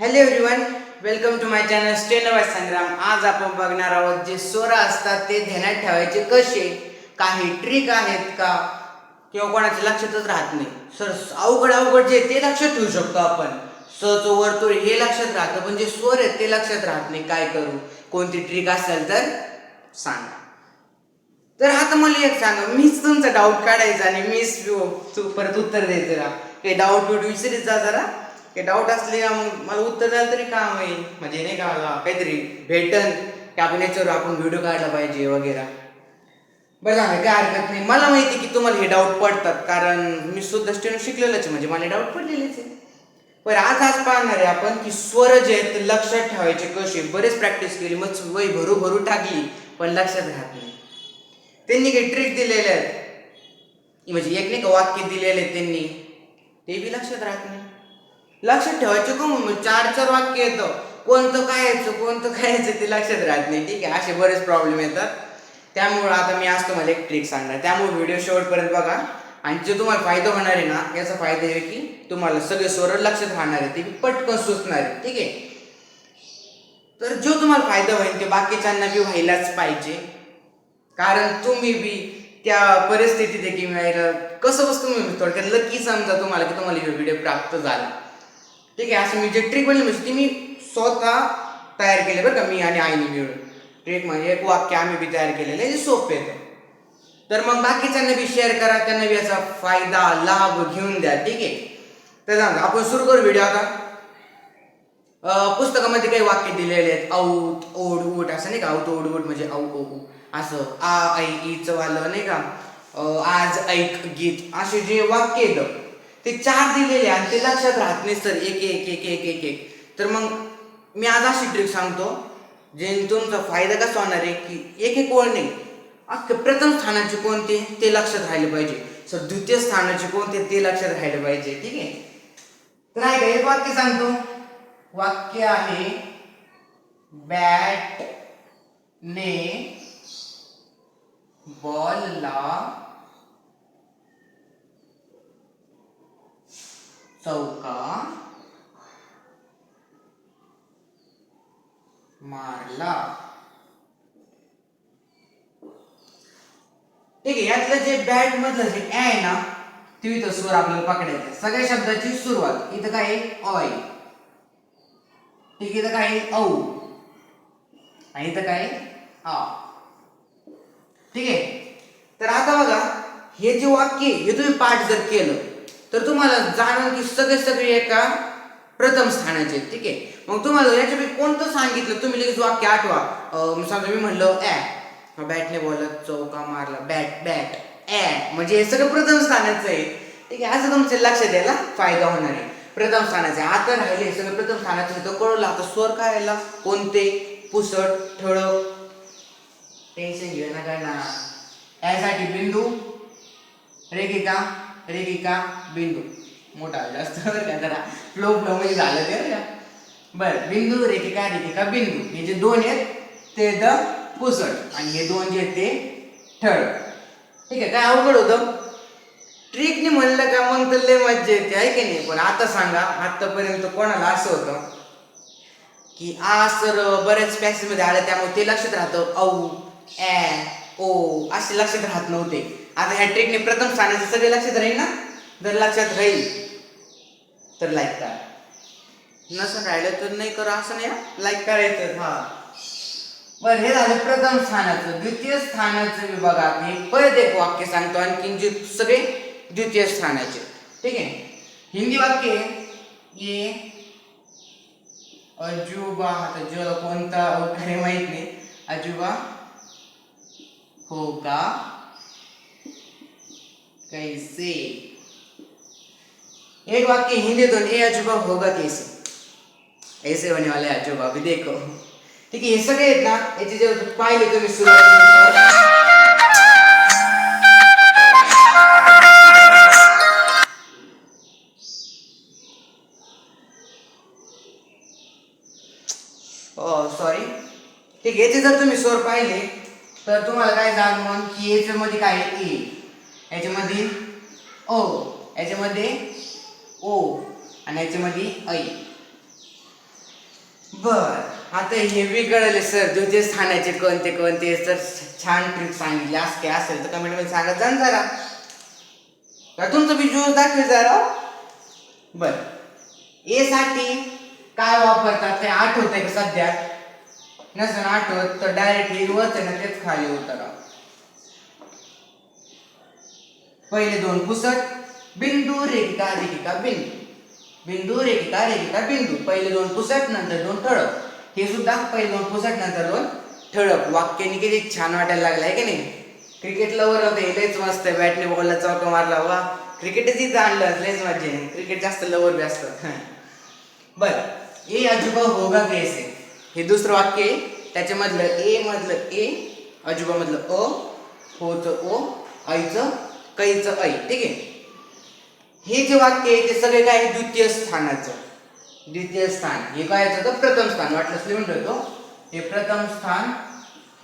Hello everyone welcome to my channel Stenway Sangram आज आपण बघणार आहोत जे स्वर असतात ते ध्यानात ठेवायचे कसे? काही ट्रिक आहेत का? किंवा कोणाच्या लक्षातच राहत नाही. सर अवघड अवघड जे ते लक्षात ठेवू शकतो आपण. सच वर्तुळ हे लक्षात राहतं पण जे स्वर आहेत ते लक्षात राहत नाही. काय करू? कोणती ट्रिक असेल तर सांगा. तर आता मला एक सांगा मीच तुमचा डाऊट काढायचा आणि मीच परत उत्तर द्यायचं का काही डाऊट बिऊट विसरीत जा जरा. काही डाऊट असले मग मला उत्तर द्यायला तरी काम होईल? म्हणजे नाही का काहीतरी भेटन की आपण याच्यावर आपण व्हिडिओ काढला पाहिजे वगैरे. बरं झालं काय हरकत नाही. मला माहिती की तुम्हाला हे डाऊट पडतात कारण मी सुद्धा स्टेन शिकलेलंच आहे, म्हणजे मला डाऊट पडलेलेच आहे. पण आज आज पाहणार आहे आपण की स्वर जे आहेत ते लक्षात ठेवायचे कसे? बरेच प्रॅक्टिस केली मग वय भरू भरू टाकली पण लक्षात राहत नाही. त्यांनी काही ट्रिक दिलेले आहेत. म्हणजे एक नाही का वाक्य दिलेले आहेत त्यांनी ते बी लक्षात राहत नाही. लक्षात ठेवायचे का मग चार चार वाक्य येतं. कोणतं काय यायचं कोणतं काय यायचं ते लक्षात राहत नाही. ठीक आहे असे बरेच प्रॉब्लेम येतात. त्यामुळं आता मी आज तुम्हाला एक ट्रिक सांगणार. त्यामुळे व्हिडिओ शेवटपर्यंत बघा. आणि जे तुम्हाला फायदा होणार आहे ना याचा फायदा आहे की तुम्हाला सगळे स्वर लक्षात राहणार आहे ते पटकन सुचणार आहे. ठीक आहे? तर जो तुम्हाला फायदा होईल ते बाकीच्यांना बी व्हायलाच पाहिजे. कारण तुम्ही बी त्या परिस्थितीत आहे की मिळायला कसं बस तुम्ही थोडक्यात लकी समजा तुम्हाला की तुम्हाला हे व्हिडिओ प्राप्त झाला. ठीक आहे असं मी जे ट्रिक बनली म्हणजे ती मी स्वतः तयार केले बरं का मी आणि आईने मिळून. ट्रिक म्हणजे एक वाक्य आम्ही बी तयार केलेलं आहे जे सोपे येतं तर मग बाकीच्यांना बी शेअर करा त्यांना बी याचा फायदा लाभ घेऊन द्या ठीक आहे? तर सांगा आपण सुरू करू व्हिडिओ आता. पुस्तकामध्ये काही वाक्य दिलेले आहेत औट ओढ उठ असं नाही का औट ओढ उठ म्हणजे औ ओ असं आ ऐ ईचं वालं नाही का? आज ऐक गीत असे जे वाक्य येतं ते चार दिलेले आहे आणि ते लक्षात राहत नाही सर एक एक एक एक एक एक. तर मग मी आज अशी ट्रिक सांगतो जे तुमचा फायदा कसा होणार आहे की एक एक ओळ नाही अख्खे प्रथम स्थानाचे कोणते ते लक्षात राहिले पाहिजे. सर द्वितीय स्थानाचे कोणते ते लक्षात राहिले पाहिजे ठीक आहे? तर आहे का एक वाक्य सांगतो. वाक्य आहे बॅट ने बॉलला चौका मारला. ठीक आहे यातलं जे बॅट मधलं जे ए आहे ना ते इथं स्वर आपल्याला पकडायचं सगळ्या शब्दाची सुरुवात. इथं काय आहे? ऑय ठीक इथं काय आहे? औ. आणि इथं काय आहे? आ ठीक आहे? तर आता बघा हे जे वाक्य हे तुम्ही पाठ जर केलं तर तुम्हाला जाणवलं की सगळे सगळे एका प्रथम स्थानाचे आहेत, ठीक आहे? मग तुम्हाला याच्यापैकी कोणतं सांगितलं? तुम्ही लगेच वाक्य आठवा. समजा मी म्हणलं ॲ बॅटने बोलत चौका मारला बॅट बॅट ऍ म्हणजे हे सगळं प्रथम स्थानाचं आहे. ठीक आहे असं तुमच्या लक्षात द्यायला फायदा होणार आहे. प्रथम स्थानाचे आता राहिले हे सगळं प्रथम स्थानाचं आहे, तर आता स्वर काय आला कोणते? पुसट ठळक. टेन्शन घेऊ नका ना. यासाठी बिंदू रेखिका रेखिका बिंदू. मोठा जास्त जरा फ्लो फ्लो म्हणजे झालं ते बरं बिंदू रेखिका रेखिका बिंदू. हे जे दोन आहेत ते द पुसट. आणि हे दोन जे आहेत ते ठळ. ठीक आहे काय अवघड होतं? ट्रिकने म्हणलं का मग तर लय मज्जा येते आहे की नाही? पण आता सांगा आतापर्यंत कोणाला असं होतं? की आ सर बऱ्याच पॅसेजमध्ये आलं त्यामुळे ते लक्षात राहतं औ ॲ ओ असे लक्षात राहत नव्हते. आता हॅट्रिकने प्रथम स्थानाचे सगळे लक्षात राहील ना? जर लक्षात राहील तर लाईक करा. नसं राहिलं तर नाही करा असं नाही लाईक करायचं हा. बर हे झालं प्रथम स्थानाचं. द्वितीय स्थानाचं मी बघा मी परत एक वाक्य सांगतो आणखीन जे सगळे द्वितीय स्थानाचे. ठीक आहे? हिंदी वाक्य आहे ये अजुबा. आता जो कोणता वगैरे माहीत नाही. अजुबा का कैसे एक वाक्य हिंदी तो ए अजूबा होगा कैसे ऐसे होने वाले अजूबा अभी देखो ठीक आहे हे सगळे आहेत ना याचे जे पाहिले तुम्ही सुरुवात सॉरी ठीक याचे जर तुम्ही स्वर पाहिले तर तुम्हाला काय जाणवून की याच्यामध्ये काय आहे? ए याच्यामध्ये ओ याच्यामध्ये ओ आणि याच्यामध्ये ऐ. बर आता हे बी कळले सर तुझे स्थानाचे कोणते कोणते सर छान ट्रिक सांगितले. असं काय असेल तर कमेंटमध्ये सांगा. सांगत जा जरा. का तुमचं बी ज्यूस दाखवे जरा. बर. ए साठी काय वापरतात ते आहे का सध्या? नसेल आठवत तर डायरेक्ट हिरवच आहे ना तेच खाली उतरा. पहिले दोन पुसट बिंदू रेखिका रेखिका बिंदू. बिंदू रेखिका रेखिका बिंदू. पहिले दोन पुसट नंतर दोन ठळक. हे सुद्धा पहिले दोन पुसट नंतर दोन ठळक. वाक्याने किती छान वाटायला लागलं आहे की नाही? क्रिकेट लवर होते लयच मस्त आहे. बॅटने बॉलला चौका मारला वा. क्रिकेटच इथं आणलं लयच माझे क्रिकेट जास्त लवर बी असतं बर. ए अजूबा होगा कैसे हे दुसरं वाक्य आहे. त्याच्यामधलं ए मधलं ए अजूबा मधलं अ होचं ओ आईचं कैचं ऐ ठीक आहे? हे जे वाक्य आहे ते सगळे काय आहे? द्वितीय स्थानाचं. द्वितीय स्थान. हे काय तर प्रथम स्थान. वाटलंच लिहून ठेवतो हे प्रथम स्थान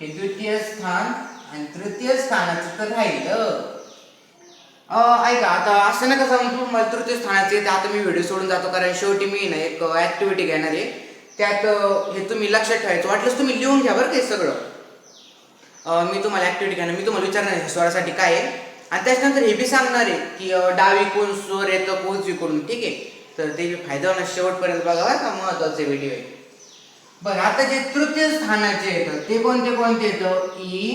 हे द्वितीय स्थान आणि तृतीय स्थानाचं तर राहिलं. ऐका आता असं नका सांगू मला तृतीय स्थानाचे ते आता मी व्हिडिओ सोडून जातो कारण शेवटी मी ना एक ऍक्टिव्हिटी घेणार आहे. त्यात हे तुम्ही लक्षात ठेवायचं. वाटलंच तुम्ही लिहून घ्या बरं का हे सगळं. मी तुम्हाला ऍक्टिव्हिटी घेणार. मी तुम्हाला विचारणार आहे स्वरासाठी काय आहे. आणि त्याच्यानंतर हे बी सांगणार आहे की डावी कोण स्वर येतं कोण ठीक आहे? तर ते बी फायदा होणार शेवटपर्यंत बघा का महत्त्वाचे व्हिडिओ आहे. बरं आता जे तृतीय स्थानाचे येतं ते कोणते कोणते येतं ई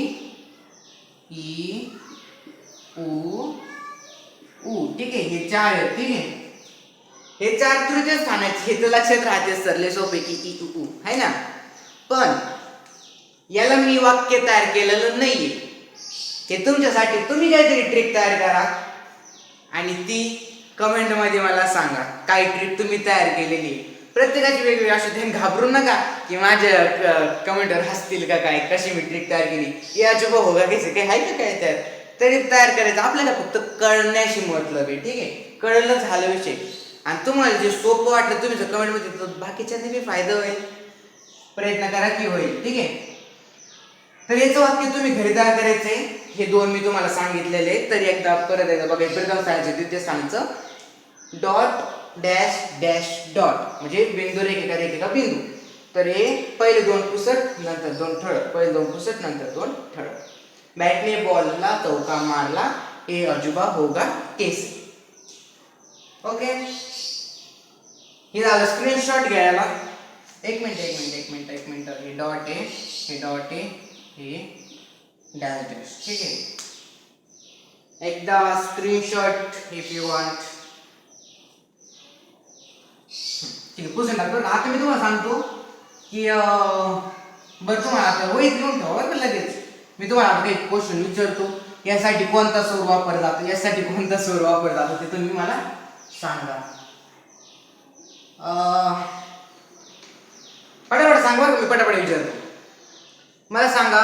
ई उ उ ठीक आहे? हे चार आहेत ठीक आहे? हे चार तृतीय स्थानाचे हे तर लक्षात राहते सरले सोपे की ई उ आहे ना? पण याला मी वाक्य तयार केलेलं नाहीये. हे तुमच्यासाठी तुम्ही काहीतरी ट्रिक तयार करा आणि ती कमेंटमध्ये मला सांगा. काय ट्रिक तुम्ही तयार केलेली. आहे. प्रत्येकाची वेगवेगळी असू दे. घाबरू नका की माझ्या कमेंटवर हसतील का काय? कशी मी ट्रिक तयार केली? या चुका हो का घ्यायचं? काही आहे का काय तयार? तरी तयार करायचं. आपल्याला फक्त कळण्याशी मतलब आहे ठीक आहे? कळलं झालं विषय. आणि तुम्हाला जे सोपं वाटलं तुम्ही जर कमेंटमध्ये बाकीच्याने तर बाकीच्यांनी बी फायदा होईल. प्रयत्न करा की होईल ठीक आहे? तर याचं वाक्य तुम्ही घरी तयार आहे हे दोन मी तुम्हाला सांगितलेले. तरी एकदा परत एकदा बघा प्रथम स्थानाचे तिथे सांगचं डॉट डॅश डॅश डॉट म्हणजे बिंदू रेखिका रेखिका बिंदू. तर हे पहिले दोन पुसट नंतर दोन ठळक. पहिले दोन पुसट नंतर दोन ठळक. बॅटने बॉलला चौका मारला. ए अजुबा होगा केस. ओके हे झालं स्क्रीनशॉट घ्यायला एक मिनिट एक मिनिट एक मिनिट एक मिनिट. हे डॉट आहे हे डॉट आहे हे डॅश ठीक आहे एकदा स्क्रीनशॉट इफ यू वॉन्ट ठीक आहे पुसून आता मी तुम्हाला सांगतो की बरं तुम्हाला आता वहीत घेऊन ठेवा बरं लगेच मी तुम्हाला आता काही क्वेश्चन विचारतो यासाठी कोणता सूर वापर जातो यासाठी कोणता सूर वापर जातो ते तुम्ही मला सांगा पटापट सांगा मी पटापट विचारतो मला सांगा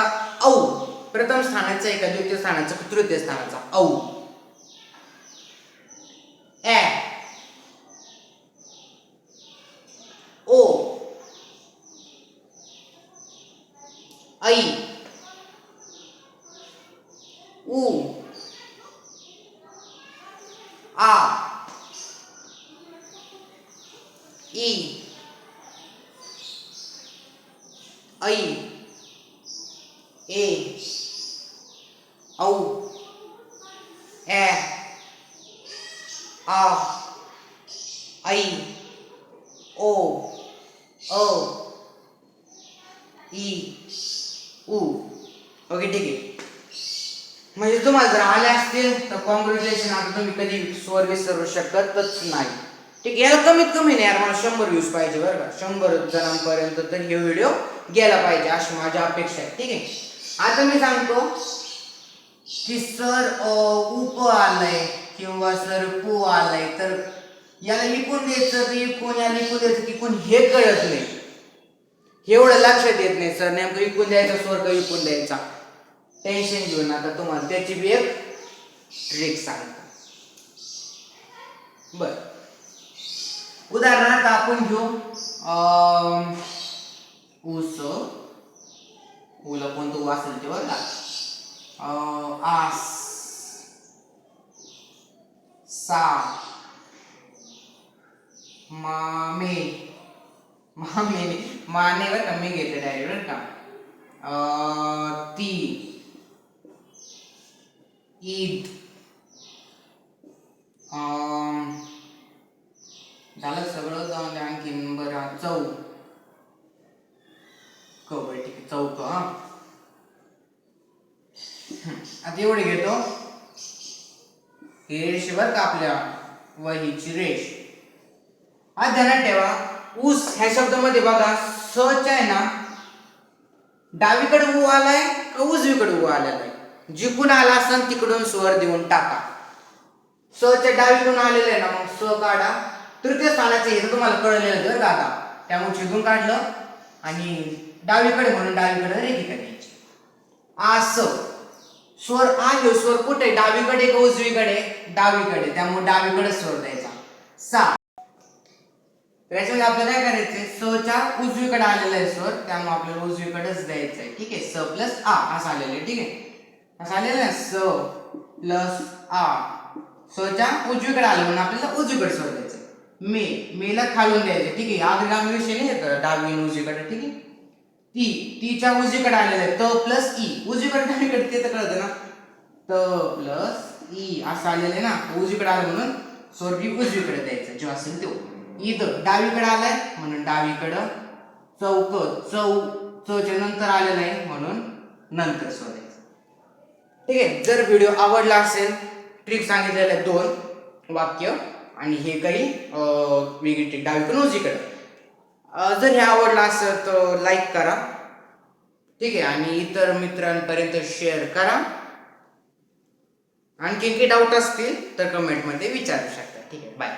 प्रथम स्थानाचा एका द्वितीय स्थानाचा तृतीय स्थानाचा. औ. ए. ओ. ऐ. उ आ ई ऐ ए औ ए आ ऐ ओ अ ई उ. ओके ठीक आहे. म्हणजे तुम्हाला जर आले असतील तर कॉंग्रॅच्युलेशन आता तुम्ही कधी स्वर विसरू शकतच नाही. ठीक आहे याला कमीत कमी नाही यार मला शंभर व्ह्यूज पाहिजे बरं का. शंभर जणांपर्यंत तर हे व्हिडिओ गेला पाहिजे अशी माझी अपेक्षा आहे. ठीक आहे. आता मी सांगतो की सर उप आलंय किंवा सर पू आलंय तर याला लिखून द्यायचं की इकून याला लिखून द्यायचं की हे कळत नाही. एवढं लक्षात येत नाही सर. नेमकं इकून द्यायचा स्वर विकून इकून द्यायचा. टेन्शन घेऊ आता तुम्हाला. त्याची बी एक ट्रिक सांगतो. बर. उदाहरणार्थ आपण घेऊ ऊस. उला कोणतं ऊ असेल ते बघा. आस. सा. मामे. मामे माने बरं का मी आहे बरं का. ती. ईद. झालं सगळं जाऊन द्या आणखीन बरं. चौ. क बरं ठीक आहे चौक हा आता एवढे घेतो. हे रेष बर का आपल्या. वहीची रेष आज ध्यानात ठेवा. ऊस ह्या शब्दामध्ये बघा सच आहे ना डावीकडे ऊ आलाय का उजवीकडे ऊ आलेला आहे? जिकून आला असेल तिकडून स्वर देऊन टाका. सच्या डावीकडून आलेलं आहे ना मग स काढा. तृतीय स्थानाचे हे तर तुम्हाला कळलेलं जर बरं त्यामुळे छेदून काढलं आणि डावीकडे म्हणून डावीकडे रेखिका द्यायची. आस स्वर आ स्वर कुठे? डावीकडे का उजवीकडे? डावीकडे. त्यामुळे डावीकडे स्वर द्यायचा. सा. तर याच्यामध्ये आपल्याला काय करायचंय? सच्या उजवीकडे आलेला आहे स्वर त्यामुळे आपल्याला उजवीकडेच द्यायचं आहे ठीक आहे? स प्लस आ असं आलेलं आहे. ठीक आहे? असं आलेलं आहे स प्लस आ. सच्या उजवीकडे आलं म्हणून आपल्याला उजवीकडे स्वर द्यायचं मे मेला खालून द्यायचं ठीक आहे? आग्रामी विषय नाही डावी उजवीकडे. ठीक आहे? ती तीच्या उजवीकडे आलेलं आहे. त प्लस ई. उजवीकडे डावीकडे ते तर कळतं ना? त प्लस ई. असं आलेलं आहे ना? उजवीकडे आलं म्हणून स्वर्गी उजवीकडे द्यायचं जो असेल तो ईद डावीकडे आलाय म्हणून डावीकडं चौक चौ चौच्या नंतर आले नाही म्हणून नंतर सोडायचं. ठीक आहे जर व्हिडिओ आवडला असेल ट्रिक सांगितलेलं आहे दोन वाक्य आणि हे काही वेगळी ट्रिक डावीकडून उजीकडं जर हे आवडलं असेल तर लाईक करा. ठीक आहे आणि इतर मित्रांपर्यंत शेअर करा. आणखी काही डाऊट असतील तर कमेंटमध्ये विचारू शकता. ठीक आहे बाय